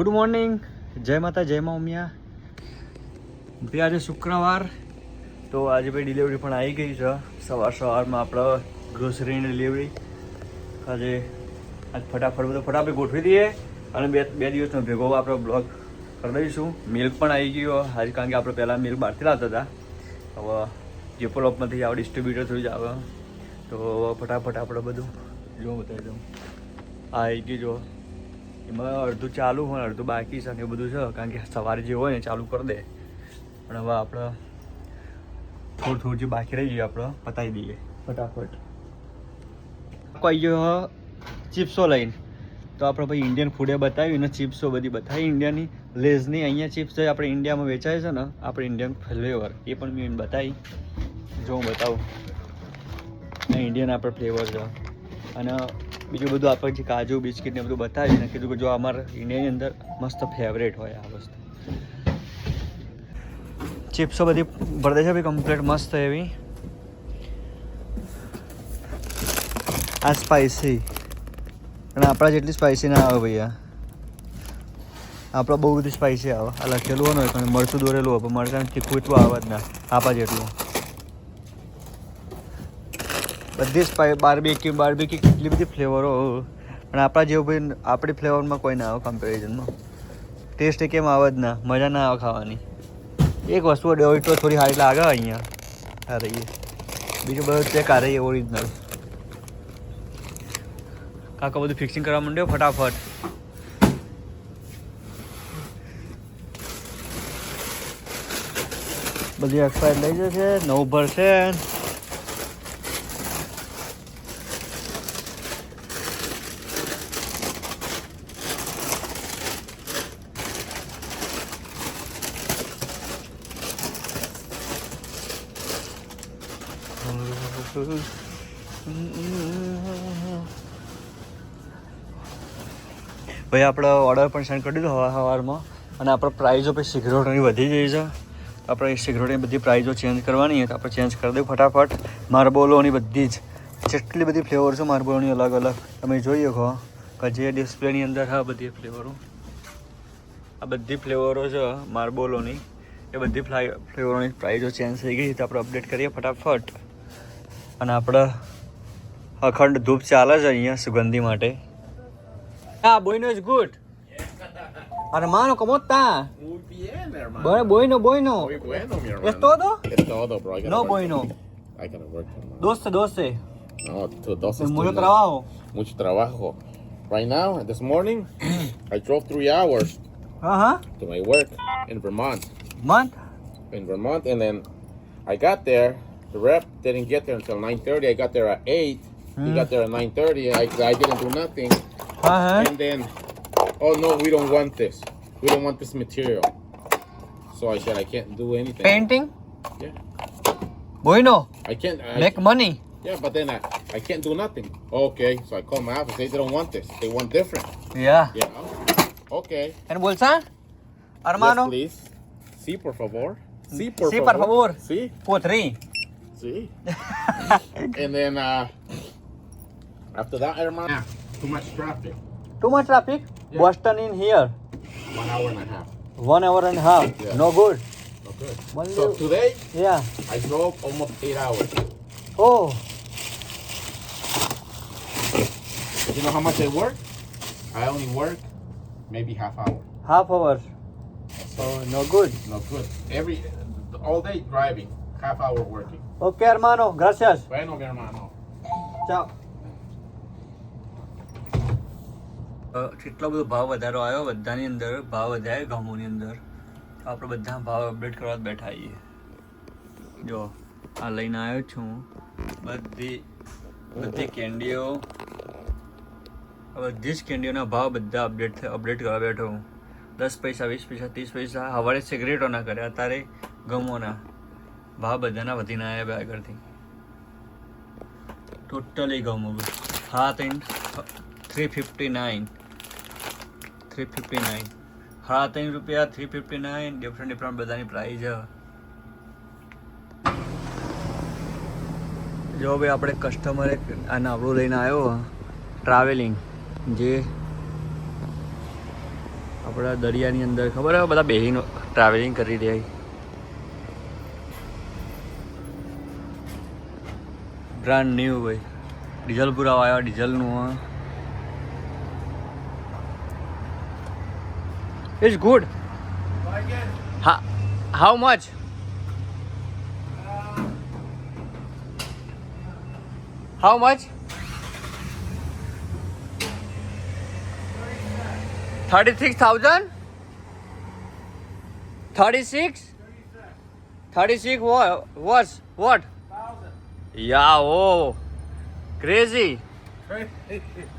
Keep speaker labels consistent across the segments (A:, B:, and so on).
A: Good morning જય માતા, જય મા ઉમિયા. ભાઈ, આજે શુક્રવાર. તો આજે ભાઈ ડિલિવરી પણ આવી ગઈ છે. સવાર સવારમાં આપણે ગ્રોસરીની ડિલિવરી આજે આજ ફટાફટ બધું ફટાફટ ગોઠવી દઈએ અને બે બે દિવસનો ભેગો આપણે બ્લોગ કરી દઈશું. મિલ્ક પણ આવી ગયો. આજે કારણ કે આપણે પહેલાં મિલ્ક બહારથી લાવતા હતા. હવે જેપોલોપમાંથી આવે ડિસ્ટ્રીબ્યુટર થયું જ આવે. તો ફટાફટ આપણે બધું જો બતાવી દઉં આ આવી ગયું જો. એમાં અડધું ચાલુ હોય અડધું બાકી છે ને એ બધું છે કારણ કે સવારે જે હોય ને ચાલુ કરી દે. પણ હવે આપણે થોડું થોડું જે બાકી રહી ગયું આપણે પતાવી દઈએ. ફટાફટ. આવી ગયો ચિપ્સો લઈને. તો આપણે ભાઈ ઇન્ડિયન ફૂડે બતાવ્યું ને ચિપ્સો બધી બતાવી. ઇન્ડિયાની લેઝની અહીંયા ચિપ્સ આપણે ઇન્ડિયામાં વેચાય છે ને આપણે ઇન્ડિયન ફ્લેવર એ પણ મેં બતાવી. જો હું બતાવું. ઇન્ડિયન આપણે ફ્લેવર છે. અને બીજું બધું આપણે જે કાજુ, બિસ્કિટ ને બધું બતાવીને કીધું કે જો અમારા ઇન્ડિયાની અંદર મસ્ત ફેવરેટ હોય આ વસ્તુ. ચિપ્સો બધી ભરદે છે કમ્પ્લીટ મસ્ત એવી. આ સ્પાઇસી અને આપણા જેટલી સ્પાઇસી ના આવે ભૈયા આપણે બહુ બધી સ્પાઇસી આવે. આ લખેલું હોય પણ મરચું દોરેલું હોય, પણ મરચાં તીખું એટલું આવે જ ના. આપા જેટલું. બધી સ્પાઈ બારબીક્યુ બારબીક્યુ કેટલી બધી ફ્લેવરો પણ આપણા જેવું ભાઈ આપણી ફ્લેવરમાં કોઈ ના આવે કમ્પેરિઝનમાં ટેસ્ટ કેમ આવે જ ના, મજા ના આવે ખાવાની. એક વસ્તુ ડેવિટ તો થોડી હારી લાગે અહીંયા. આ રહીએ. બીજું બધું ચેક આ રહીએ ઓરિજિનલ કાકા બધું ફિક્સિંગ કરવા માંડ્યો? ફટાફટ. બધી એક્સપાયર લઈ જશે, નવું ભરશે. ભાઈ, આપણે ઓર્ડર પણ સેન્ડ કરી દીધો હવા સવારમાં અને આપણે પ્રાઇઝો પછી સિગરેટની વધી ગઈ છે. આપણે સિગરેટની બધી પ્રાઇઝો ચેન્જ કરવાની તો આપણે ચેન્જ કરી દઉં ફટાફટ. માર્બોલોની બધી જ, જેટલી બધી ફ્લેવર છે માર્બોલોની અલગ અલગ. તમે જોઈ શકો, કે જે ડિસ્પ્લેની અંદર હા બધી ફ્લેવરો આ બધી ફ્લેવરો છે માર્બોલોની એ બધી ફ્લાય ફ્લેવરોની પ્રાઇઝો ચેન્જ થઈ ગઈ તો આપણે અપડેટ કરીએ ફટાફટ. અને આપણે અખંડ ધૂપ ચાલે છે અહીંયા સુગંધી માટે હા bueno is good Hermano, ¿cómo está?
B: Muy bien, hermano.
A: Bueno, bueno, bueno.
B: Muy bueno, mi hermano.
A: ¿Es todo?
B: Es todo, bro. I
A: No,
B: work.
A: bueno.
B: I gotta work, hermano.
A: 12, 12.
B: No, to dos
A: Es mucho trabajo.
B: Mucho trabajo. Right now, this morning, I drove three hours
A: uh -huh.
B: to my work in Vermont.
A: Vermont?
B: In Vermont, and then I got there. The rep didn't get there until 9:30. I got there at 8. He
A: Hmm.
B: got there at 9:30. I, I didn't do nothing.
A: Ajá.
B: And then, oh no, we don't want this. We don't want this material. So I said I can't do anything.
A: Painting.
B: Yeah.
A: Bueno.
B: I can't. I,
A: Make money.
B: Yeah, but then I, I can't do nothing. Okay, so I called my office. They don't want this. They want different.
A: Yeah.
B: Yeah. Okay.
A: ¿En bolsa? Hermano.
B: Yes, please. Sí, por favor. Sí, por
A: Sí,
B: favor.
A: por favor.
B: Sí,
A: For three.
B: Sí. and then uh, after that, hermano, yeah, too much traffic.
A: Too much traffic.
B: Yeah.
A: Boston in here.
B: One hour and a half.
A: One hour and a half.
B: Yeah.
A: No good.
B: Okay.
A: One
B: So
A: little-
B: today,
A: Yeah.
B: I drove almost eight hours.
A: Oh.
B: You know how much I work? I only work maybe half hour.
A: Half hour. So no good.
B: No good. Every all day driving, half hour working.
A: Okay, hermano. Gracias.
B: Bueno, mi hermano.
A: Chao. કેટલો બધો ભાવ વધારો આવ્યો બધાની અંદર ભાવ વધારે ગામોની અંદર આપણે બધા ભાવ અપડેટ કરવા બેઠા છીએ જો આ લઈને આવ્યો છું બધી બધી કેન્ડીઓ બધી જ કેન્ડીઓના ભાવ બધા અપડેટ અપડેટ કરવા બેઠો હું દસ પૈસા વીસ પૈસા ત્રીસ પૈસા સવારે સિગરેટોના કરે અત્યારે ગમોના ભાવ બધાના વધીને આવ્યા બે આગળથી. ટોટલી ગમો હા ત્રણ three fifty nine three fifty nine હા ત્રણ રૂપિયા three fifty nine different different બધાની પ્રાઇઝ જો ભાઈ, આપણે કસ્ટમરે આ નાવડું લઈને આવ્યો ટ્રાવેલિંગ જે આપણા દરિયાની અંદર, ખબર હવે બધા બેહીનો ટ્રાવેલિંગ કરી રહ્યા બ્રાન્ડ ન્યૂ ભાઈ ડીઝલ પુરાવા આવ્યા, ડીઝલનું, હા. ઇટ્સ ગુડ હા how much how much thirty six thousand thirty six thirty six what what Yeah, oh, crazy.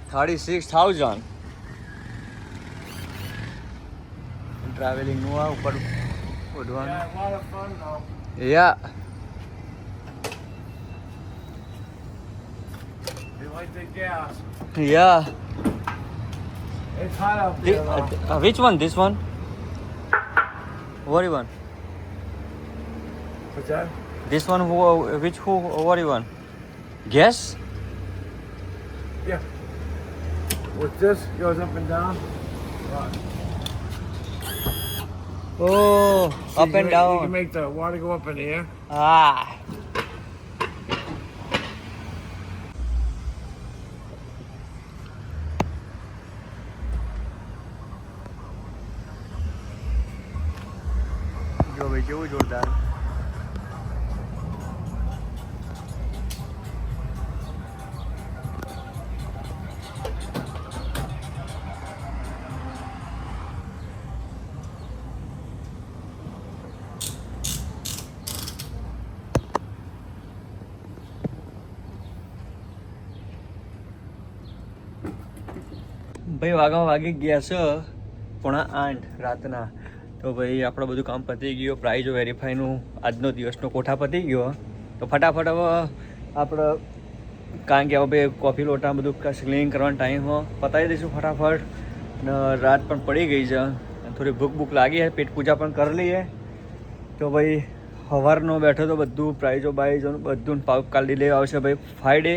A: 36,000. Traveling now, Up good one. Yeah,
B: a lot of fun though.
A: Yeah.
B: They like the gas.
A: Yeah.
B: It's hot out there. The,
A: uh, which one? This one? What do you want?
B: What's that?
A: This one, who, which who, what do you want? Guess?
B: Yeah. With this, goes up and down. Right.
A: Oh,
B: See,
A: up and
B: make, down. You can make the water go up in the air.
A: Ah. जो भी जो जोरदार ભાઈ વાગા વાગી ગયા છે પોણા આઠ રાતના. તો ભાઈ આપણો બધું કામ પતી ગયું પ્રાઇઝો વેરીફાઈનું આજનો દિવસનો કોઠા પતી ગયો. તો ફટાફટ હવે આપણે કારણ કે હવે ભાઈ કોફી લોટા બધું ક્લીન કરવાનો ટાઈમ હો. પતાવી દઈશું ફટાફટ. અને રાત પણ પડી ગઈ છે. થોડી ભૂખ ભૂખ લાગી છે. પેટ પૂજા પણ કરી લઈએ. તો ભાઈ સવારનો બેઠો તો બધું પ્રાઇઝો બાઇઝો બધું કાઢી લેવા આવશે ભાઈ. ફ્રાઈડે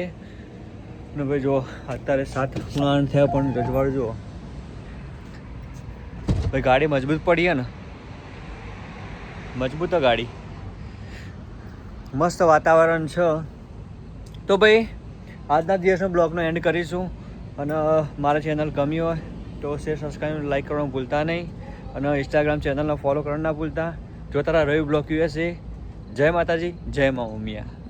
A: ને ભાઈ જો અત્યારે સાત ખૂણા થયા પણ રજવાડ જુઓ. ભાઈ ગાડી મજબૂત પડી ને. મજબૂત ગાડી. મસ્ત વાતાવરણ છે. તો ભાઈ, આજના દિવસનો બ્લોગનો એન્ડ કરીશું. અને મારા ચેનલ ગમી હોય તો શેર સબસ્ક્રાઈબ લાઈક કરવાનું ભૂલતા નહીં. અને ઇન્સ્ટાગ્રામ ચેનલને ફોલો કરવાનું ના ભૂલતા. જોતા તારા રવિ બ્લોગ યુએસએ જય માતાજી, જય મા ઉમિયા